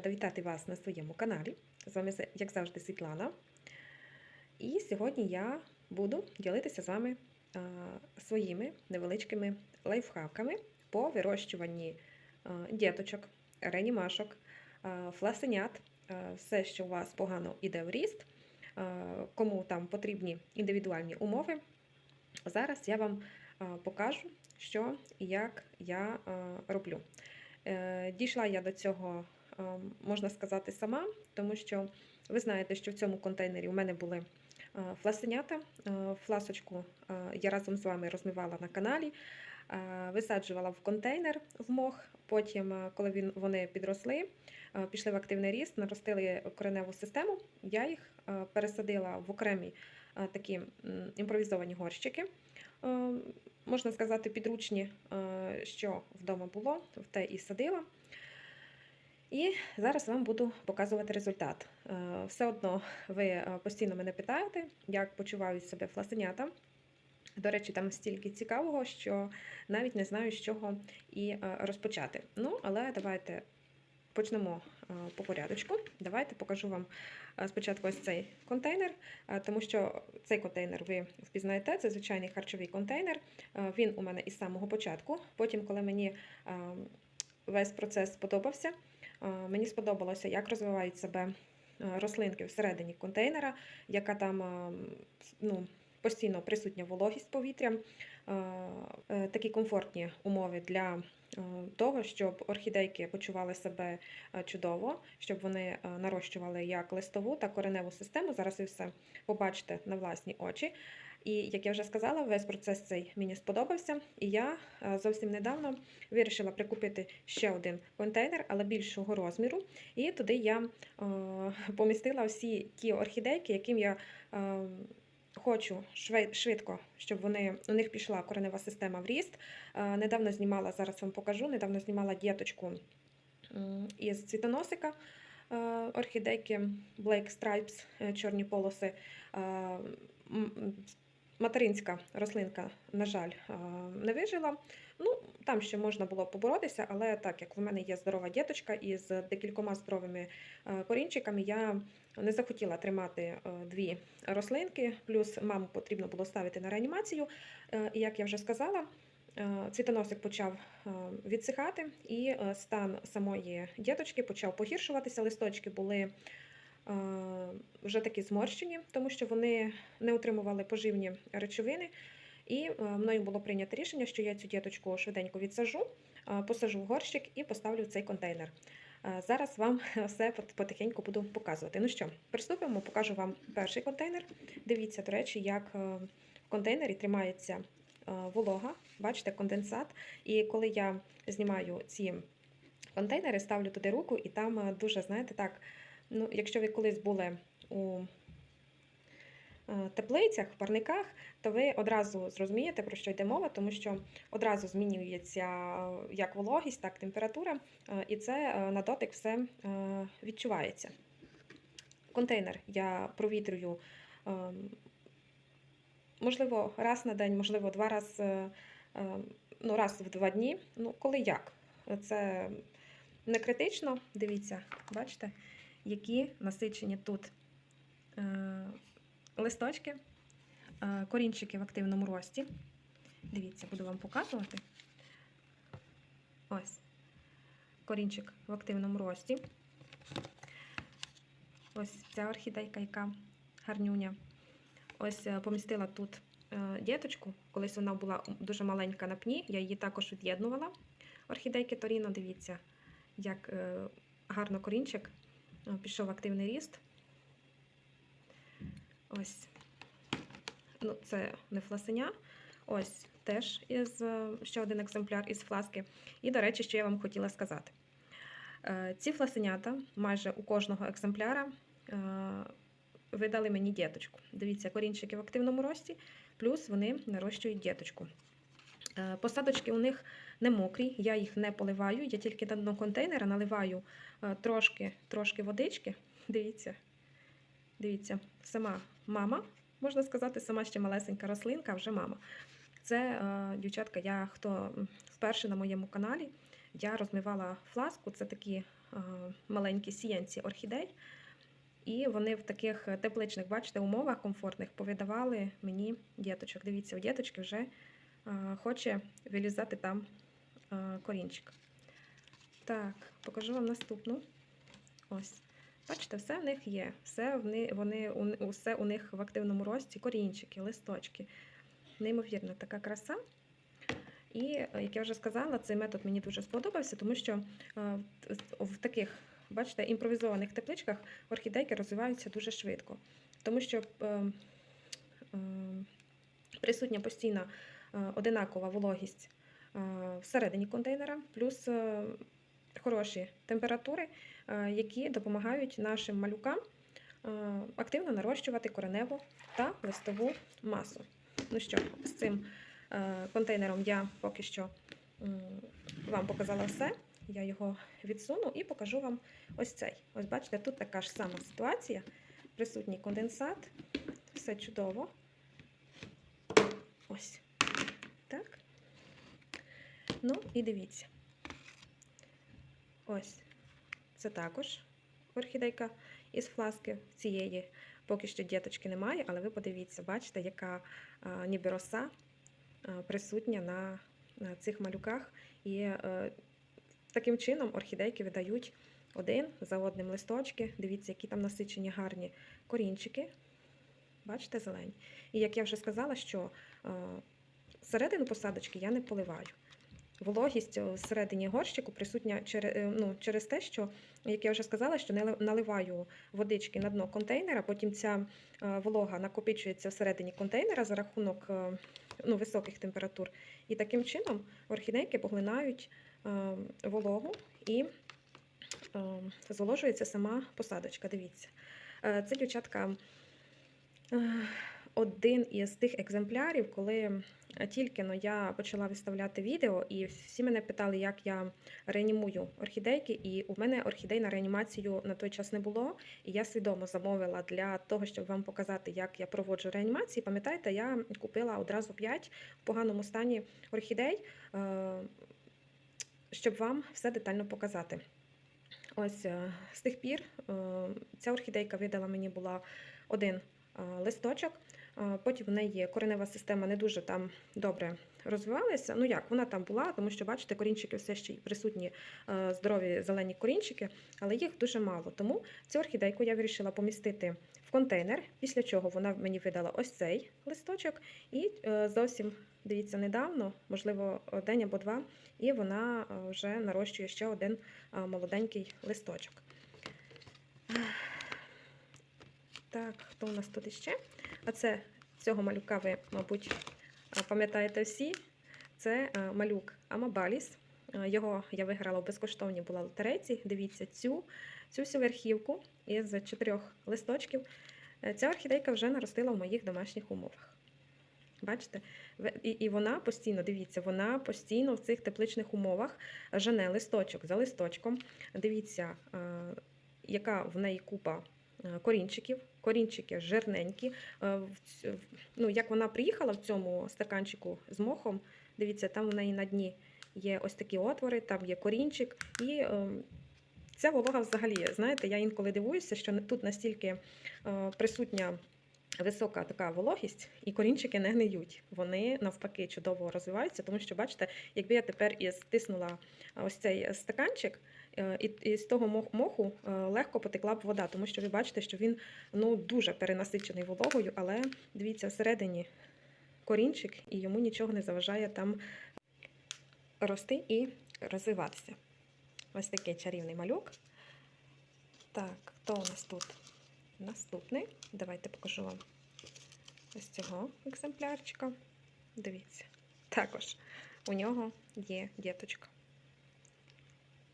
рада вітати вас на своєму каналі. З вами, як завжди, Світлана. І сьогодні я буду ділитися з вами своїми невеличкими лайфхаками по вирощуванні діточок, ренімашок, фласенят, все, що у вас погано іде в ріст, кому там потрібні індивідуальні умови. Зараз я вам покажу, що і як я роблю. Е, Дійшла я до цього, можна сказати, сама, тому що ви знаєте, що в цьому контейнері у мене були е, фласенята. Е, Фласочку е, я разом з вами розмивала на каналі, е, висаджувала в контейнер в мох. Потім, е, коли він, вони підросли, е, пішли в активний ріст, наростили кореневу систему, я їх е, пересадила в окремі е, такі імпровізовані горщики. Е, Можна сказати, підручні, е, що вдома було, в те і садила. І зараз вам буду показувати результат. Е, Все одно ви е, постійно мене питаєте, як почувають себе фласенята. До речі, там стільки цікавого, що навіть не знаю, з чого і е, розпочати. Ну, але давайте почнемо по порядочку. Давайте покажу вам спочатку ось цей контейнер, тому що цей контейнер ви впізнаєте, це звичайний харчовий контейнер. Він у мене із самого початку. Потім, коли мені е, весь процес сподобався, мені сподобалося, як розвивають себе е, рослинки всередині контейнера, яка там е, ну, постійно присутня вологість повітря, е, е, такі комфортні умови для е, того, щоб орхідейки почували себе чудово, щоб вони нарощували як листову, так і кореневу систему. Зараз ви все побачите на власні очі. І як я вже сказала, весь процес цей мені сподобався, і я зовсім недавно вирішила прикупити ще один контейнер, але більшого розміру. І туди я помістила всі ті орхідейки, яким я хочу швидко, щоб вони у них пішла коренева система в ріст. Е, недавно знімала, зараз вам покажу, недавно знімала діточку із цвітоносика. е, Орхідейки Black Stripes, е, чорні полоси. Материнська рослинка, на жаль, е, не вижила. Ну, там ще можна було поборотися, але так як в мене є здорова діточка із декількома здоровими е, корінчиками, я не захотіла тримати е, дві рослинки, плюс маму потрібно було ставити на реанімацію. І як я вже сказала, цвітоносик почав відсихати, і стан самої діточки почав погіршуватися. Листочки були вже такі зморщені, тому що вони не отримували поживні речовини. І е, мною було прийнято рішення, що я цю діточку швиденько відсажу, е, посажу в горщик і поставлю в цей контейнер. Е, Зараз вам все потихеньку буду показувати. Ну що, приступимо, покажу вам перший контейнер. Дивіться, до речі, як е, в контейнері тримається е, волога, бачите, конденсат. І коли я знімаю ці контейнери, ставлю туди руку, і там е, дуже, знаєте, так, ну, якщо ви колись були у е, теплицях, парниках, то ви одразу зрозумієте, про що йде мова, тому що одразу змінюється е, як вологість, так і температура, е, і це на дотик все відчувається. Контейнер я провітрюю, можливо, раз на день, можливо, два раз, е, ну, раз в два дні. Ну, коли як. Це не критично. Дивіться, бачите, які насичені тут е, листочки, е, корінчики в активному рості. Дивіться, буду вам показувати. Ось. Корінчик в активному рості. Ось ця орхідейка, яка гарнюня. Ось е, помістила тут діточку. Колись вона була дуже маленька на пні, я її також від'єднувала. Орхідейки Торіно, дивіться, як гарно корінчик пішов активний ріст. Ось. Ну, це не фласеня. Ось теж із е, ще один екземпляр із фласки. І, до речі, що я вам хотіла сказати. Е, Ці фласенята майже у кожного екземпляра е, видали мені діточку. Дивіться, корінчики в активному рості, плюс вони нарощують діточку. Е, Посадочки у них не мокрі, я їх не поливаю, я тільки на дно контейнера наливаю е, трошки, трошки водички. Дивіться, дивіться, сама мама, можна сказати, сама ще малесенька рослинка, вже мама. Це, е, дівчатка, я хто вперше на моєму каналі, я розмивала фласку, це такі маленькі сіянці орхідей. І вони в таких тепличних, бачите, умовах комфортних повидавали мені діточок. Дивіться, у діточки вже хоче вилізати там е, корінчик. Так, покажу вам наступну. Ось. Бачите, все в них є. Все вони, вони, усе у них в активному рості, корінчики, листочки. Неймовірна така краса. І, е, як я вже сказала, цей метод мені дуже сподобався, тому що е, в- таких, бачите, імпровізованих тепличках орхідейки розвиваються дуже швидко. Тому що е, е, присутня постійна е, одинакова вологість е, всередині контейнера, плюс е, хороші температури, е, які допомагають нашим малюкам е, активно нарощувати кореневу та листову масу. Ну що, з цим е, контейнером я поки що вам показала все. Я його відсуну і покажу вам ось цей. Ось бачите, тут така ж сама ситуація. Присутній конденсат, все чудово. Ось. Ну і дивіться. Ось. Це також орхідейка із фласки. Цієї поки що діточки немає, але ви подивіться, бачите, яка а, ніби роса а, присутня на, цих малюках. І е, таким чином орхідейки видають один за одним листочки. Дивіться, які там насичені гарні корінчики. Бачите, зелені. І як я вже сказала, що е, середину посадочки я не поливаю. Вологість е, всередині горщику присутня через, ну, через те, що, як я вже сказала, що наливаю водички на дно контейнера, потім ця е, волога накопичується всередині контейнера за рахунок е, ну, високих температур. І таким чином орхідейки поглинають вологу і зволожується сама посадочка. Дивіться. Це дівчатка один із тих екземплярів, коли тільки но я почала виставляти відео, і всі мене питали, як я реанімую орхідейки. І у мене орхідей на реанімацію на той час не було. І я свідомо замовила для того, щоб вам показати, як я проводжу реанімації. Пам'ятаєте, я купила одразу 5 в поганому стані орхідей, е, щоб вам все детально показати. Ось е, з тих пір е, ця орхідейка видала мені була один листочок. Потім в неї коренева система не дуже там добре розвивалася. Ну як, вона там була, тому що, бачите, корінчики все ще присутні е, здорові зелені корінчики, але їх дуже мало. Тому цю орхідейку я вирішила помістити в контейнер, після чого вона мені видала ось цей листочок. І е, зовсім, дивіться, недавно, можливо, день або два, і вона е, вже нарощує ще один молоденький листочок. Так, хто у нас тут іще? А це цього малюка ви, мабуть, пам'ятаєте всі. Це малюк Амабаліс. Його я виграла в безкоштовній була лотерейці. Дивіться цю, цю всю верхівку із чотирьох листочків. Е, Ця орхідейка вже наростила в моїх домашніх умовах. Бачите? І, і вона постійно, дивіться, вона постійно в цих тепличних умовах жене листочок за листочком. Дивіться, яка в неї купа корінчиків. Корінчики жирненькі. Е, в в- Ну, як вона приїхала в цьому стаканчику з мохом, дивіться, там у неї на дні є ось такі отвори, там є корінчик. І е, ця волога взагалі, знаєте, я інколи дивуюся, що тут настільки е, присутня висока така вологість, і корінчики не гниють. Вони навпаки чудово розвиваються, тому що, бачите, якби я тепер і стиснула ось цей стаканчик, е, і, і з того моху е, легко потекла б вода, тому що ви бачите, що він ну, дуже перенасичений вологою, але дивіться, всередині корінчик, і йому нічого не заважає там рости і розвиватися. Ось такий чарівний малюк. Так, хто у нас тут? Наступний. Давайте покажу вам ось цього екземплярчика. Дивіться. Також у нього є діточка.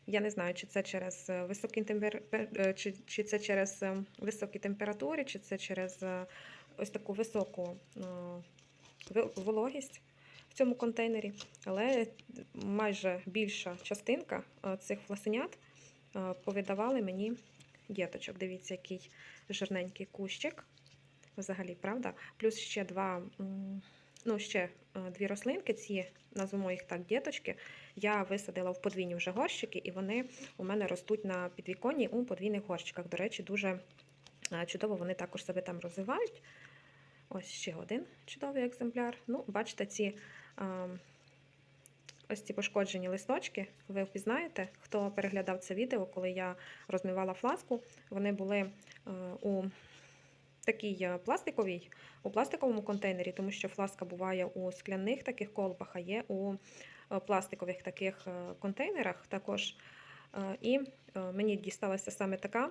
Я не знаю, чи це через е, високі темпер... е, чи, чи це через е, високі температури, чи це через ось таку високу вологість в цьому контейнері. Але майже більша частинка цих фласенят повидавали мені діточок. Дивіться, який жирненький кущик. Взагалі, правда? Плюс ще два ну, ще е, дві рослинки, ці назвемо їх так діточки. Я висадила в подвійні вже горщики, і вони у мене ростуть на підвіконні у подвійних горщиках. До речі, дуже е, чудово вони також себе там розвивають. Ось ще один чудовий екземпляр. Ну, бачите, ці е, ось ці пошкоджені листочки. Ви впізнаєте, хто переглядав це відео, коли я розмивала фласку. Вони були е, у такій е, пластиковій, у пластиковому контейнері, тому що фласка буває у скляних таких колбах, а є у е, пластикових таких е, контейнерах також. І мені дісталася саме така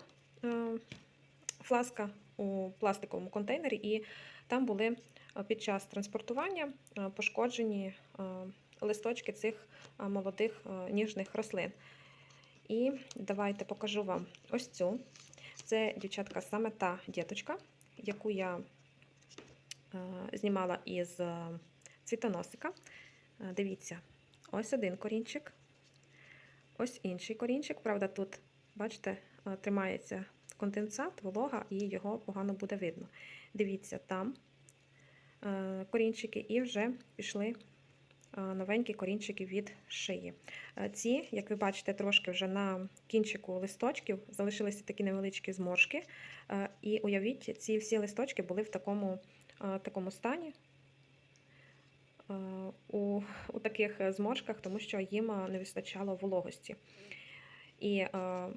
фласка у пластиковому контейнері, і там були під час транспортування пошкоджені листочки цих молодих ніжних рослин. І давайте покажу вам ось цю. Це, дівчатка, саме та діточка, яку я е, знімала із е, цвітоносика. Е, Дивіться, ось один корінчик, ось інший корінчик. Правда, тут, бачите, тримається конденсат, волога, і його погано буде видно. Дивіться, там корінчики, і вже пішли новенькі корінчики від шиї. Ці, як ви бачите, трошки вже на кінчику листочків залишилися такі невеличкі зморшки. І уявіть, ці всі листочки були в такому, е, такому стані. е, У, у таких зморшках, тому що їм е, не вистачало вологості. І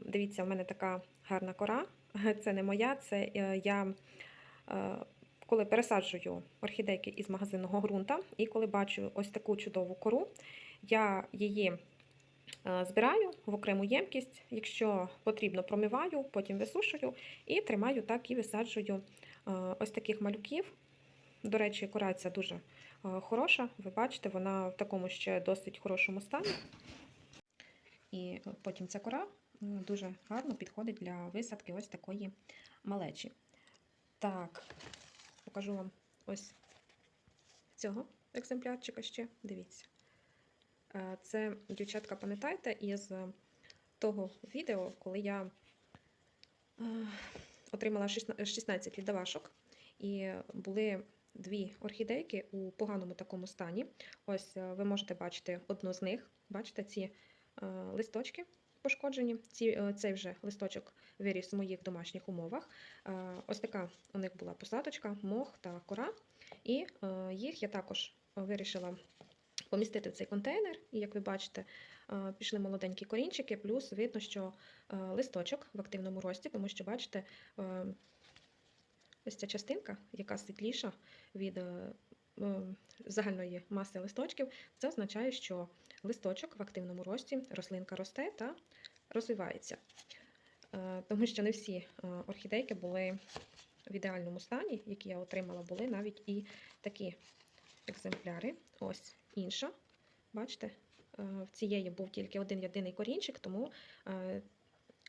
дивіться, в мене така гарна кора. Це не моя, це я коли пересаджую орхідейки із магазинного ґрунта, і коли бачу ось таку чудову кору, я її збираю в окрему ємкість, якщо потрібно, промиваю, потім висушую і тримаю так і висаджую е, ось таких малюків. До речі, кора ця дуже е, хороша. Ви бачите, вона в такому ще досить хорошому стані. І потім ця кора дуже гарно підходить для висадки ось такої малечі. Так, покажу вам ось цього екземплярчика ще. Дивіться. Е, Це, дівчатка, пам'ятаєте, із того відео, коли я е, отримала 16 16 віддавашок, і були дві орхідейки у поганому такому стані. Ось е, ви можете бачити одну з них. Бачите, ці листочки пошкоджені. Ці, цей вже листочок виріс в моїх домашніх умовах. Ось така у них була посадочка, мох та кора. І їх я також вирішила помістити в цей контейнер. І як ви бачите, е, пішли молоденькі корінчики, плюс видно, що е, листочок в активному рості, тому що, бачите, е, ось ця частинка, яка світліша від загальної маси листочків, це означає, що листочок в активному рості, рослинка росте та розвивається. Тому що не всі орхідейки були в ідеальному стані, які я отримала, були навіть і такі екземпляри. Ось інша. Бачите, е, в цієї був тільки один єдиний корінчик, тому е,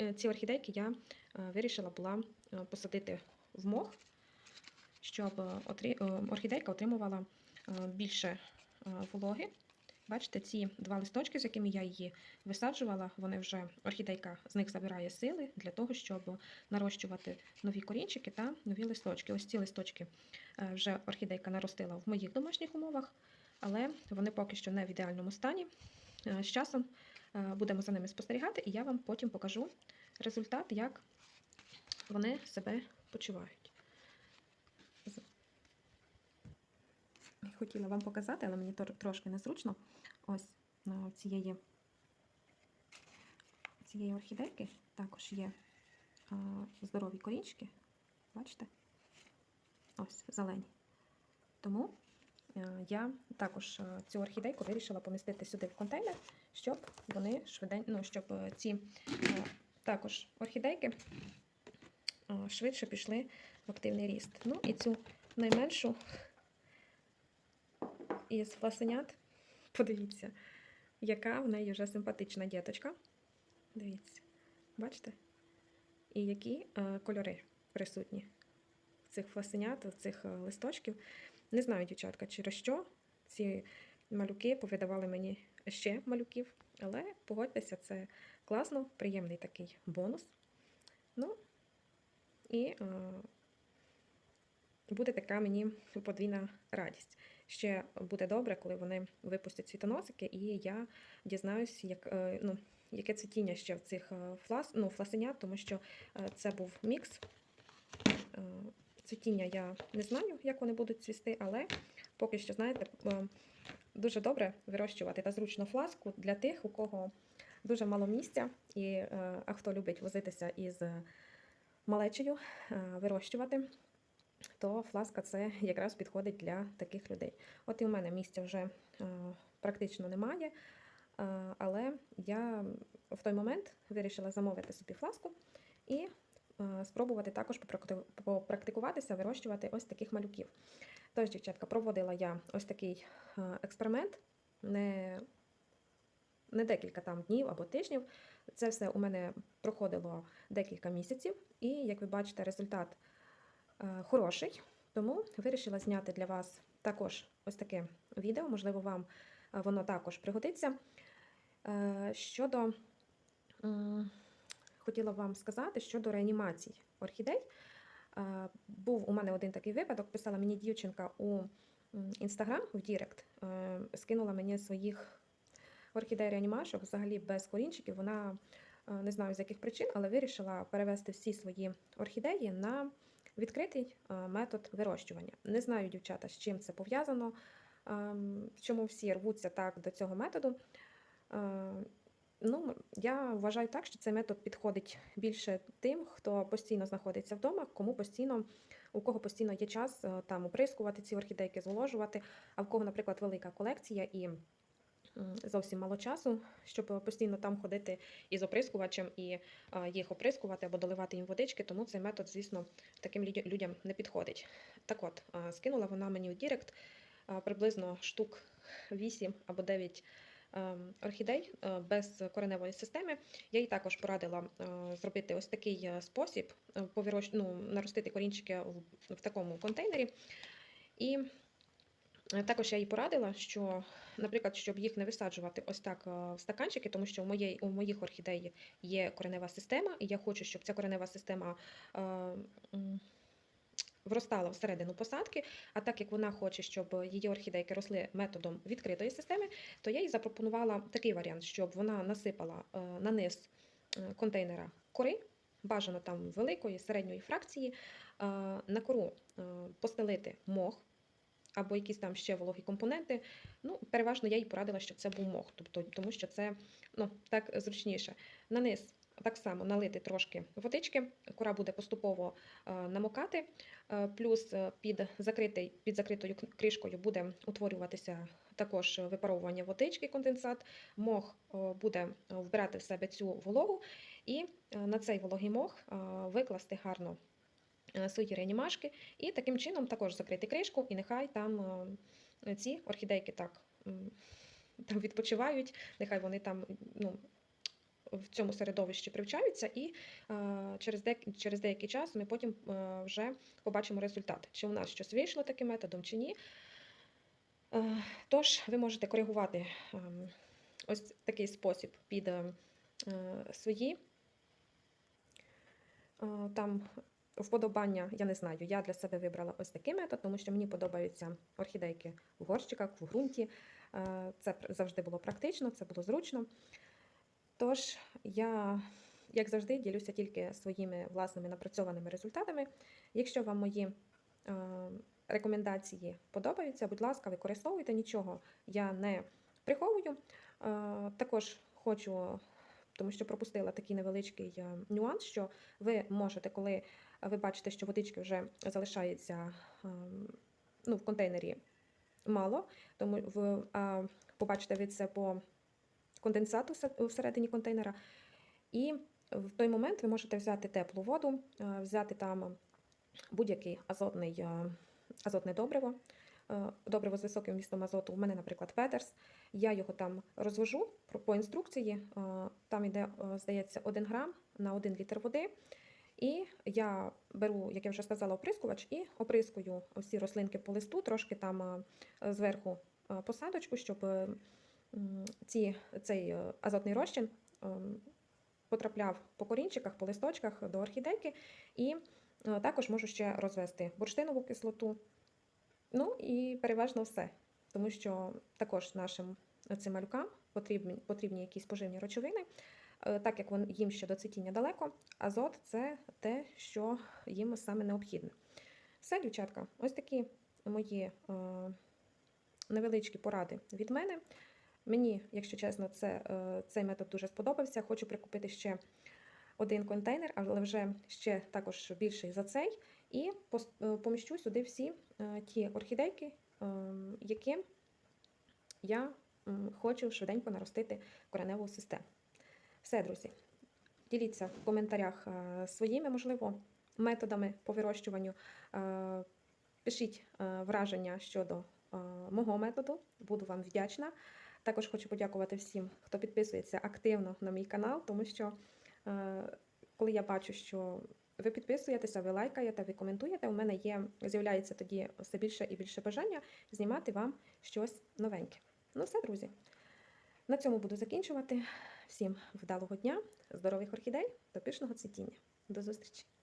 е, ці орхідейки я вирішила була посадити в мох, щоб орхідейка отримувала більше вологи. Бачите, ці два листочки, з якими я її висаджувала, вони вже орхідейка з них забирає сили для того, щоб нарощувати нові корінчики та нові листочки. Ось ці листочки вже орхідейка наростила в моїх домашніх умовах, але вони поки що не в ідеальному стані. Е, З часом е, будемо за ними спостерігати, і я вам потім покажу результат, як вони себе почувають. Хотіла вам показати, але мені трошки незручно. Ось е, цієї, цієї орхідейки також є здорові корінчики. Бачите? Ось зелені. Тому я також е, цю орхідейку вирішила помістити сюди в контейнер, щоб вони швидень, ну, щоб е, ці е, також орхідейки е, швидше пішли в активний ріст. Ну і цю найменшу із фласенят. Подивіться, яка в неї вже симпатична діточка. Дивіться, бачите? І які е, кольори присутні цих фласенят, цих е, листочків. Не знаю, дівчатка, через що ці малюки повидавали мені ще малюків, але погодьтеся, це класно, приємний такий бонус. Ну, і е, буде така мені подвійна радість, ще буде добре, коли вони випустять цвітоносики, і я дізнаюсь, як, е, ну, яке цвітіння ще в цих е, флас, ну, фласенят, тому що е, це був мікс. Цвітіння я не знаю, як вони будуть цвісти, але поки що, знаєте, е, дуже добре вирощувати та зручно фласку для тих, у кого дуже мало місця, і, е, а хто любить возитися із малечею, е, вирощувати, то фласка це якраз підходить для таких людей. От і у мене місця вже практично немає, але я в той момент вирішила замовити собі фласку і спробувати також попрактикуватися, вирощувати ось таких малюків. Тож, дівчатка, проводила я ось такий е, експеримент. Не, не декілька там днів або тижнів. Це все у мене проходило декілька місяців, і як ви бачите, результат е, хороший. Тому вирішила зняти для вас також ось таке відео. Можливо, вам е, воно також пригодиться. Е, Щодо хотіла вам сказати щодо реанімацій орхідей. Е, Був у мене один такий випадок. Писала мені дівчинка у інстаграм в Дірект, скинула мені своїх орхідей реанімашок взагалі без корінчиків. Вона е, не знаю з яких причин, але вирішила перевести всі свої орхідеї на відкритий е, метод вирощування. Не знаю, дівчата, з чим це пов'язано, ем, чому всі рвуться так до цього методу. Ну, я вважаю так, що цей метод підходить більше тим, хто постійно знаходиться вдома, кому постійно, у кого постійно є час е, там оприскувати ці орхідейки, зволожувати, а в кого, наприклад, велика колекція і зовсім мало часу, щоб постійно там ходити із оприскувачем і е, їх оприскувати або доливати їм водички, тому цей метод, звісно, таким людям не підходить. Так от, е, скинула вона мені в Дірект приблизно штук 8 або 9 ем, орхідей е, без кореневої системи. Я їй також порадила е, зробити ось такий е, спосіб, ну, наростити корінчики в, такому контейнері. І також я їй порадила, що, наприклад, щоб їх не висаджувати ось так в стаканчики, тому що у, моєї, у моїх орхідей є коренева система, і я хочу, щоб ця коренева система вростала всередину посадки. А так як вона хоче, щоб її орхідейки росли методом відкритої системи, то я їй запропонувала такий варіант, щоб вона насипала е, на низ е, контейнера кори, бажано там великої, середньої фракції, е, на кору постелити мох. Або якісь там ще вологі компоненти. Ну, переважно я їй порадила, щоб це був мох, тобто, тому що це ну, так зручніше. На низ так само налити трошки водички, кора буде поступово е, намокати, е, плюс е, під, закритий, під закритою кришкою буде утворюватися також випаровування водички, конденсат. Мох буде вбирати в себе цю вологу, і на цей вологий мох викласти гарно свої реанімашки, і таким чином також закрити кришку, і нехай там ці орхідейки так там відпочивають, нехай вони там ну, в цьому середовищі привчаються, і е, через, дек, через деякий час ми потім е, вже побачимо результат, чи у нас щось вийшло таким методом, чи ні. Е, Тож ви можете коригувати ем, ось такий спосіб під свої там вподобання, я не знаю. Я для себе вибрала ось такий метод, тому що мені подобаються орхідейки в горщиках, в ґрунті. Це завжди було практично, це було зручно. Тож я, як завжди, ділюся тільки своїми власними напрацьованими результатами. Якщо вам мої е, рекомендації подобаються, будь ласка, використовуйте нічого. Я не приховую. Е, також хочу, тому що пропустила такий невеличкий е, нюанс, що ви можете, коли ви бачите, що водички вже залишається ну, в контейнері мало, тому в, а, побачите ви це по конденсату всередині контейнера. І в той момент ви можете взяти теплу воду, е, взяти там будь-який азотний, е, азотне добриво, е, добриво з високим вмістом азоту. У мене, наприклад, Петерс. Я його там розвожу по інструкції. Там йде, здається, 1 грам на 1 літр води. І я беру, як я вже сказала, оприскувач і оприскую всі рослинки по листу, трошки там зверху посадочку, щоб ці, цей е, азотний розчин ем, потрапляв по корінчиках, по листочках до орхідейки. І е, також можу ще розвести бурштинову кислоту. Ну і переважно все. тому що також нашим цим малюкам потрібні, потрібні якісь поживні речовини, Е, так як вон- їм ще до цвітіння далеко, азот це те, що їм саме необхідне. Все, дівчатка, ось такі мої е, невеличкі поради від мене. Мені, якщо чесно, це, е, цей метод дуже сподобався. Хочу прикупити ще один контейнер, але вже ще також більший за цей. І е, поміщу сюди всі е, ті орхідейки, які я хочу швиденько наростити кореневу систему. Все, друзі. Діліться в коментарях своїми, можливо, методами по вирощуванню. Пишіть враження щодо мого методу, буду вам вдячна. Також хочу подякувати всім, хто підписується активно на мій канал, тому що е, коли я бачу, що ви підписуєтеся, ви лайкаєте, ви коментуєте, у мене є, з'являється тоді все більше і більше бажання знімати вам щось новеньке. Ну все, друзі. На цьому буду закінчувати. Всім вдалого дня, здорових орхідей та пишного цвітіння. До зустрічі!